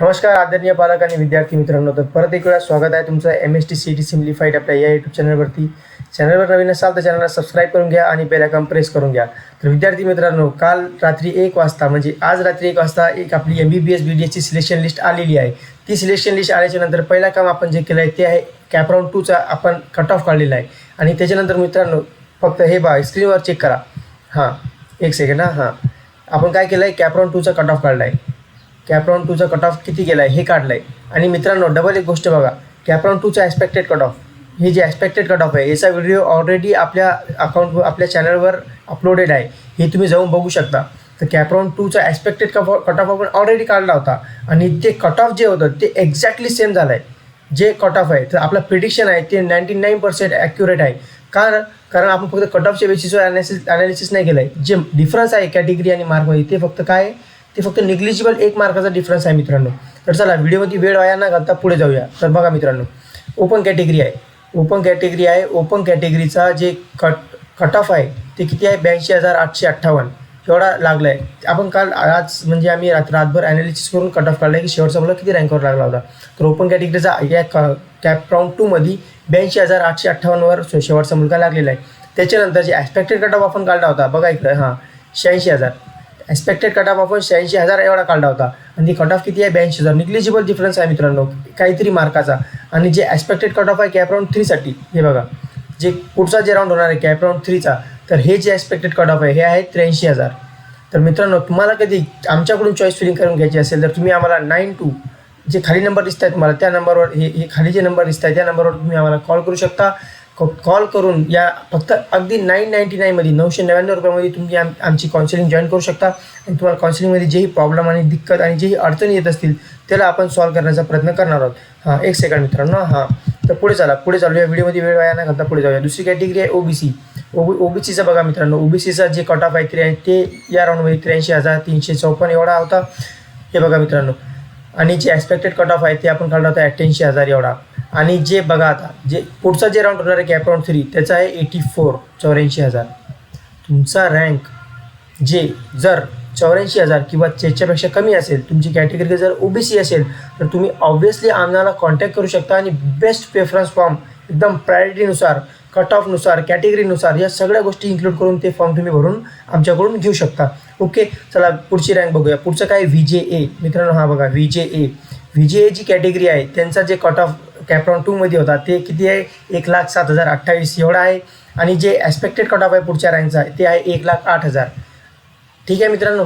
नमस्कार आदरणीय पालक आणि विद्यार्थी मित्रांनो. तर परत एक वेळा स्वागत आहे तुमचं M S T C T simplified आपल्या या यूट्यूब चॅनलवरती चॅनलवर नवीन असाल तर चॅनलला सबस्क्राईब करून घ्या आणि बेल आयकॉन प्रेस करून घ्या. तर विद्यार्थी मित्रांनो काल रात्री एक वाजता म्हणजे आज रात्री एक वाजता एक आपली M B B S B D एसची सिलेक्शन लिस्ट आलेली आहे. ती सिलेक्शन लिस्ट आल्याच्यानंतर पहिला काम आपण जे केलं आहे ते आहे कॅपराऊंड टूचा आपण कट ऑफ काढलेला आहे. आणि त्याच्यानंतर मित्रांनो फक्त हे बा स्क्रीनवर चेक करा. हां एक सेकंड हां हां. आपण काय केलं आहे कॅपराऊंड टूचा कट ऑफ काढला आहे कॅप्रॉन टूचा कट ऑफ किती गेला आहे हे काढलं आहे आणि मित्रांनो डबल एक गोष्ट बघा. कॅप्रॉन टूचा ॲस्पेक्टेड कट ऑफ हे जे ॲस्पेक्टेड कट ऑफ आहे याचा व्हिडिओ ऑलरेडी आपल्या अकाउंट आपल्या चॅनलवर अपलोडेड आहे. हे तुम्ही जाऊन बघू शकता. तर कॅप्रॉन टूचा ॲस्पेक्टेड कट कट ऑफ आपण ऑलरेडी काढला होता. आणि ते कट ऑफ जे होतं ते एक्झॅक्टली सेम झालं आहे जे कट ऑफ आहे तर आपलं प्रिडिक्शन आहे ते नाईंटी नाईन पर्सेंट ॲक्युरेट आहे. कारण कारण आपण फक्त कट ऑफच्या बेसिसवर ॲनालिसिस ॲनालिसिस नाही केलं आहे जे डिफरन्स आहे कॅटेगरी आणि मार्कमध्ये ते फक्त काय आहे? ते फक्त निग्लिजिबल एक मार्काचा डिफरन्स आहे मित्रांनो. तर चला व्हिडिओमध्ये वेळ वाया न घालता पुढे जाऊया. तर बघा मित्रांनो ओपन कॅटेगरी आहे. ओपन कॅटेगरी आहे. ओपन कॅटेगरीचा जे कट कट ऑफ आहे ते किती आहे? ब्याऐंशी हजार आठशे अठ्ठावन्न. एवढा लागला आहे आपण काल आज म्हणजे आम्ही रात रातभर ॲनालिसिस करून कट ऑफ काढला की शेवटचा मुलं किती रँकवर लागला होता. तर ओपन कॅटेगरीचा या क कॅप राऊंड टूमध्ये ब्याऐंशी हजार आठशे अठ्ठावन्नवर शेवटचा मुलगा लागलेला आहे. त्याच्यानंतर जे ॲक्सपेक्टेड कट ऑफ आपण काढला होता बघा इकडं हां शहाऐंशी हजार. एक्सपेक्टेड कट ऑफ आपण शहाऐंशी हजार एवढा काढला होता. आणि ती कट ऑफ किती आहे? ब्याऐंशी हजार. निग्लिजिबल डिफरन्स आहे मित्रांनो. काहीतरी मार्काचा आणि जे एक्सपेक्टेड कट ऑफ आहे कॅप राऊंड थ्रीसाठी हे बघा. जे पुढचा जे राऊंड होणार आहे कॅप राऊंड थ्रीचा तर हे जे एक्सपेक्टेड कट ऑफ आहे हे आहे त्र्याऐंशी हजार. तर मित्रांनो तुम्हाला कधी आमच्याकडून चॉईस फिलिंग करून घ्यायची असेल तर तुम्ही आम्हाला नाईन टू जे खाली नंबर दिसत आहेत तुम्हाला त्या नंबरवर हे हे खाली जे नंबर दिसत आहे त्या नंबरवर तुम्ही आम्हाला कॉल करू शकता. कॉल करून या फक्त अगदी नाईन नाईन्टी नाईनमध्ये नऊशे नव्याण्णव रुपयामध्ये तुम्ही आम आमची काउन्सिलिंग जॉईन करू शकता. आणि तुम्हाला काउन्सिलिंगमध्ये जेही प्रॉब्लेम आणि दिक्कत आणि जेही अडचणी येत असतील त्याला आपण सॉल्व करण्याचा प्रयत्न करणार आहोत. हां एक सेकंड मित्रांनो. हां तर पुढे चला. पुढे चालू या व्हिडिओमध्ये वेळ वाया न घालता पुढे जाऊया. दुसरी कॅटेगरी आहे ओबीसी ओबी ओबीसीचा बघा मित्रांनो. ओबीसीचा जे कट ऑफ आहे त्र्या ते या राऊंडमध्ये त्र्याऐंशी हजार तीनशे चौपन्न एवढा होता. हे बघा मित्रांनो. आणि जे एक्सपेक्टेड कट ऑफ आहे ते आपण काढला होता अठ्ठ्याऐंशी हजार एवढा. आणि जे बघा आता जे पुढचा जे राऊंड होणार आहे कॅप राऊंड थ्री त्याचा आहे एटी फोर चौऱ्याऐंशी हजार. तुमचा रँक जे जर चौऱ्याऐंशी हजार किंवा त्याच्यापेक्षा कमी असेल तुमची कॅटेगरी जर ओबीसी असेल तर तुम्ही ऑब्व्हियसली आम्हाला कॉन्टॅक्ट करू शकता आणि बेस्ट प्रेफरन्स फॉर्म एकदम प्रायोरिटीनुसार कट ऑफनुसार कॅटेगरीनुसार या सगळ्या गोष्टी इन्क्लूड करून ते फॉर्म तुम्ही भरून आमच्याकडून घेऊ शकता. ओके चला पुढची रँक बघूया. पुढचं काय? व्ही जे ए मित्रांनो हा बघा. V J A V category आहे. त्यांचा जे कट ऑफ कॅप्रॉन टूमध्ये होता ते किती आहे? एक लाख सात हजार अठ्ठावीस एवढा आहे. आणि जे ॲस्पेक्टेड कट ऑफ आहे पुढच्या रँकचा ते आहे एक लाख आठ हजार. ठीक आहे मित्रांनो?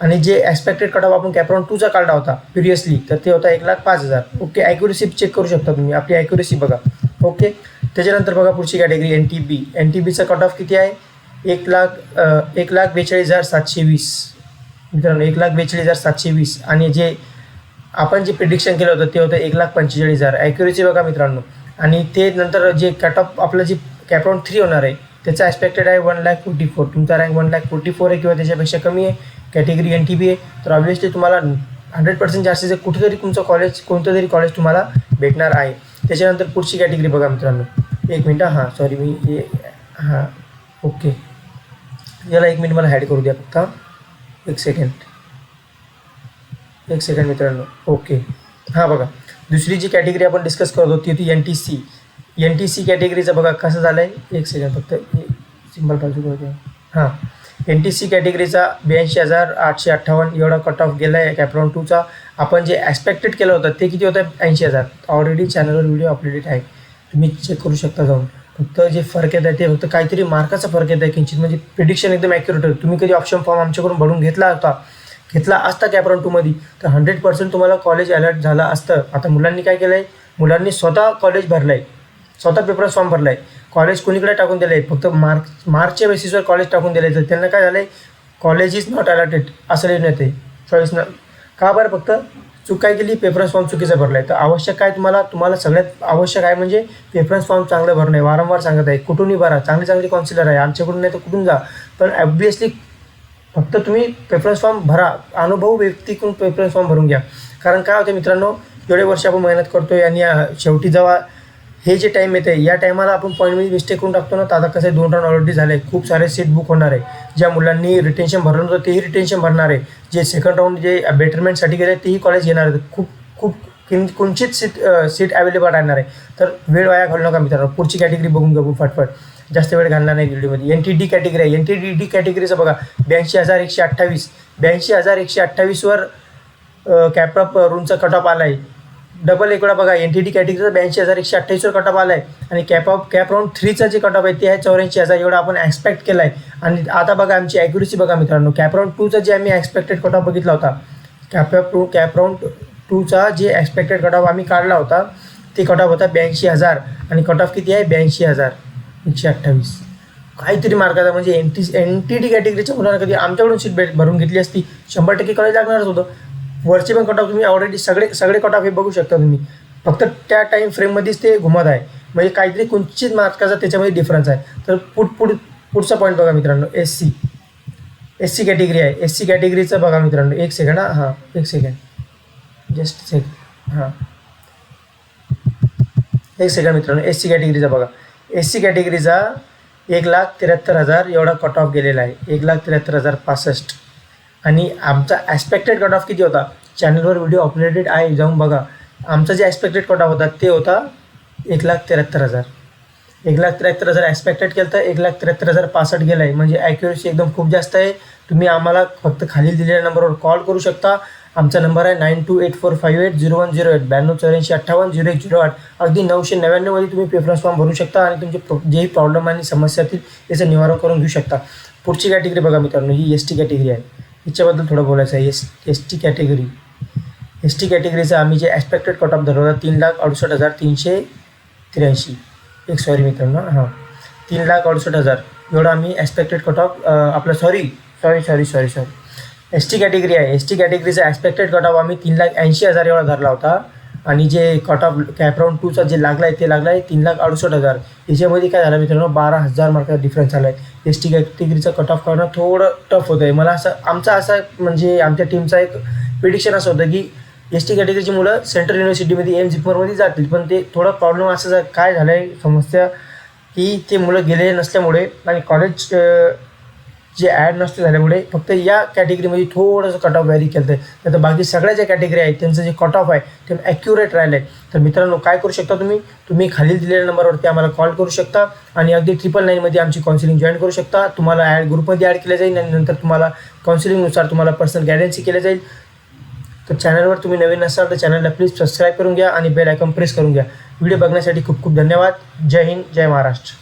आणि जे एक्सपेक्टेड कट ऑफ आपण कॅप्रॉन टूचा काढला होता प्रिवियसली तर ते होता एक लाख पाच हजार. ओके ॲक्युरेसी चेक करू शकता तुम्ही. आपली ॲक्युरेसी बघा. ओके त्याच्यानंतर बघा पुढची category N T B N T बीचा कट ऑफ किती आहे? एक लाख एक लाख बेचाळीस हजार सातशे वीस. मित्रांनो एक लाख बेचाळीस हजार सातशे वीस. आणि जे आपण जे प्रिडिक्शन केलं होतं ते होतं एक लाख पंचेचाळीस हजार. ॲक्युरेसी बघा मित्रांनो. आणि ते नंतर जे कट ऑफ आपलं जे कॅप्रॉन थ्री होणार आहे त्याचा एक्सपेक्टेड आहे वन लॅक फोर्टी फोर तुमचा rank one lakh forty four आहे किंवा त्याच्यापेक्षा कमी आहे. कॅटेगरी एन टी बी आहे. तर ऑब्व्हियसली तुम्हाला हंड्रेड पर्सेंट जास्तीचं कुठेतरी तुमचं कॉलेज कोणतं तरी कॉलेज तुम्हाला भेटणार आहे. त्याच्यानंतर पुढची कॅटेगरी बघा मित्रांनो. एक मिनटं हां सॉरी मी हे हां ओके याला एक मिनिट मला हॅड करू द्या फक्त. एक सेकंड एक सेकंड मित्रांनो. ओके हां बघा. दुसरी जी कॅटेगरी आपण डिस्कस करत होती ती होती N T C N T C कॅटेगरीचं बघा कसं झालं आहे एक सेकंड फक्त सिंपल बाजू करू हां. एन टी सी कॅटेगरीचा ब्याऐंशी हजार आठशे अठ्ठावन्न एवढा कट ऑफ गेला आहे कॅप्रॉन टूचा आपण जे एक्सपेक्टेड केलं होतं ते किती होतं? ऐंशी हजार. ऑलरेडी चॅनलवर व्हिडिओ अपडेटेड आहे. तुम्ही चेक करू शकता जाऊन. फक्त जे फरक येत आहे ते फक्त काहीतरी मार्काचा फरक येत आहे किंचित. म्हणजे प्रिडिक्शन एकदम ॲक्युरेट होतं. तुम्ही कधी ऑप्शन फॉर्म आमच्याकडून भरून घेतला होता? घेतला असता कॅप्रॉन टूमध्ये तर हंड्रेड पर्सेंट तुम्हाला कॉलेज अलर्ट झालं असतं. आता मुलांनी काय केलं आहे मुलांनी स्वतः कॉलेज भरलं आहे स्वतः पेपर फॉर्म भरला आहे कॉलेज कोणीकडे टाकून दिलं आहे फक्त मार्क मार्कच्या बेसिसवर कॉलेज टाकून दिलं आहे तर त्यांना काय झालं आहे कॉलेज इज नॉट अलॉटेड असं लिहिण्यात येते. चॉईस न का बरं फक्त? चूक काय केली? पेपरन्स फॉर्म चुकीचा भरला आहे तर आवश्यक काय तुम्हाला? तुम्हाला सगळ्यात आवश्यक आहे म्हणजे पेपरन्स फॉर्म चांगलं भरणं आहे. वारंवार सांगत आहे. कुठूनही भरा. चांगली चांगली काउन्सिलर आहे. आमच्याकडून नाही तर कुठून जा. पण ऑब्वियसली फक्त तुम्ही प्रेफरन्स फॉर्म भरा. अनुभव व्यक्तीकडून प्रेफरन्स फॉर्म भरून घ्या. कारण काय होतं मित्रांनो एवढे वर्ष आपण मेहनत करतोय आणि शेवटी जेव्हा हे जे टाईम येते या टायमाला आपण पॉईंटमध्ये म्हणजे मिस्टेक करून टाकतो ना तर आता कसं आहे दोन राऊंड ऑलरेडी झाले. खूप सारे सीट बुक होणार आहे. ज्या मुलांनी रिटेन्शन भरलं नव्हतं तेही रिटेन्शन भरणार आहे. जे सेकंड राऊंड जे बेटरमेंटसाठी गेले तेही कॉलेज येणार आहेत. खूप खूप किन कोणचीच सीट सीट अवेलेबल राहणार आहे. तर वेळ वाया घालू नका मित्रांनो. पुढची कॅटेगरी बघून घेऊ फटफट. जास्त वेळ घालणार नाही व्हिडिओमध्ये एन टी डी कॅटेगरी आहे. एन टी डी डी कॅटेगरीचं बघा ब्याऐंशी हजार एकशे अठ्ठावीस. ब्याऐंशी हजार एकशे अठ्ठावीसवर कॅपअप रूमचा कट ऑफ आला आहे डबल एक वेळा बघा एन टी डी कॅटेगरीचा ब्याऐंशी हजार एकशे अठ्ठावीसवर कट ऑफ आला आहे आणि कॅप ऑफ कॅप राऊंड थ्रीचा जे कट ऑफ आहे ते आहे चौऱ्याऐंशी हजार. एवढा आपण एक्सपेक्ट केला आहे आणि आता बघा आमची ॲक्युरेसी बघा मित्रांनो. कॅप राऊंड टूचा जे आम्ही एक्सपेक्टेड कट ऑफ बघितला होता cap off two cap round टूचा जे एक्सपेक्टेड कट ऑफ आम्ही काढला होता ते कट ऑफ होता ब्याऐंशी हजार. आणि कट ऑफ किती आहे? ब्याऐंशी हजार. एकशे अठ्ठावीस. काहीतरी मार्काचा म्हणजे N T N T T कॅटेगरीच्या मुलांना कधी आमच्याकडून सीट भेट भरून घेतली असती शंभर टक्के कॉलेज लागणारच होतं. वरचे पण कट ऑफ तुम्ही ऑलरेडी सगळे सगळे कट ऑफ हे बघू शकता तुम्ही. फक्त त्या टाईम फ्रेममध्येच ते घुमत आहे. म्हणजे काहीतरी कुंचित मार्काचा त्याच्यामध्ये डिफरन्स आहे. तर पुढ पुढ पुढचा पॉईंट बघा मित्रांनो S C S C category आहे. एस सी कॅटेगरीचं बघा मित्रांनो एक सेकंड हां हां एक सेकंड जस्ट सेकंड हां. एक सेकंड मित्रांनो एस सी कॅटेगरीचा बघा. एस सी कॅटेगरीचा एक लाख त्र्याहत्तर हजार एवढा कट ऑफ गेलेला आहे. एक लाख त्र्याहत्तर हजार पासष्ट. आणि आमचा ॲस्पेक्टेड कट ऑफ किती होता? चॅनलवर व्हिडिओ अपलोडेड आहे जाऊन बघा. आमचा जे ॲस्पेक्टेड कट ऑफ होता ते होता एक लाख त्र्याहत्तर हजार. एक लाख त्र्याहत्तर हजार ॲस्पेक्टेड केलं तर एक लाख त्र्याहत्तर हजार पासष्ट गेला आहे म्हणजे ॲक्युरेसी एकदम खूप जास्त आहे. तुम्ही आम्हाला फक्त खाली दिलेल्या नंबरवर कॉल करू शकता. आमचा नंबर आहे nine two eight four five eight zero one zero eight. ब्याण्णव चौऱ्याऐंशी अठ्ठावन्न झिरो एक झिरो आठ. अगदी नऊशे नव्याण्णवमध्ये तुम्ही प्रेफरन्स फॉर्म भरू शकता आणि तुमचे प्रो जेही प्रॉब्लेम आणि समस्या असतील त्याचं निवारण करून घेऊ शकता. पुढची कॅटेगरी बघा मित्रांनो ही एस टी कॅटेगरी आहे. हिच्याबद्दल थोडं बोलायचं आहे. S S T category S T कॅटेगरीचं आम्ही जे ॲक्सपेक्टेड कट ऑफ धरला तीन लाख अडुसष्ट हजार तीनशे त्र्याऐंशी. एक सॉरी मित्रांनो हां. तीन लाख अडुसष्ट हजार. एवढं आम्ही एक्सपेक्टेड कट ऑफ आपलं sorry sorry sorry sorry sorry S T category आहे. एस टी कॅटेगरीचा एक्सपेक्टेड कट ऑफ आम्ही तीन लाख ऐंशी हजार एवढा धरला होता. आणि जे कट ऑफ कॅपराऊंड टूचा जे लागला आहे ते लागला आहे तीन लाख अडुसष्ट हजार. याच्यामध्ये काय झालं मित्रांनो? बारा हजार मार्काचा डिफरन्स आला आहे एस टी कॅटेगरीचा कट ऑफ करणं थोडं टफ होतं आहे मला असं आमचा असा म्हणजे आमच्या टीमचा एक प्रिडिक्शन असं होतं की एस टी कॅटेगरीची मुलं सेंट्रल युनिव्हर्सिटीमध्ये एम जिपमरमध्ये जातील. पण ते थोडा प्रॉब्लेम असं काय झालं आहे समस्या की ते मुलं गेलेले नसल्यामुळे आणि कॉलेज जे ॲड नसते झाल्यामुळे फक्त या कॅटेगरीमध्ये थोडंसं कट ऑफ व्हॅरी केलं आहे तर बाकी सगळ्या ज्या कॅटेगरी आहेत त्यांचं जे कट ऑफ आहे ते ॲक्युरेट राहिलं आहे तर मित्रांनो काय करू शकता तुम्ही? तुम्ही खाली दिलेल्या नंबरवरती आम्हाला कॉल करू शकता आणि अगदी ट्रिपल नाईनमध्ये आमची काउन्सिलिंग जॉईन करू शकता. तुम्हाला ॲड ग्रुपमध्ये ॲड केलं जाईल आणि नंतर तुम्हाला काउन्सिलिंगनुसार तुम्हाला पर्सनल गायडन्सही केलं जाईल. तर चॅनलवर तुम्ही नवीन असाल तर चॅनलला प्लीज सबस्क्राईब करून घ्या आणि बेल आयकॉन प्रेस करून घ्या. व्हिडिओ बघण्यासाठी खूप खूप धन्यवाद. जय हिंद जय महाराष्ट्र.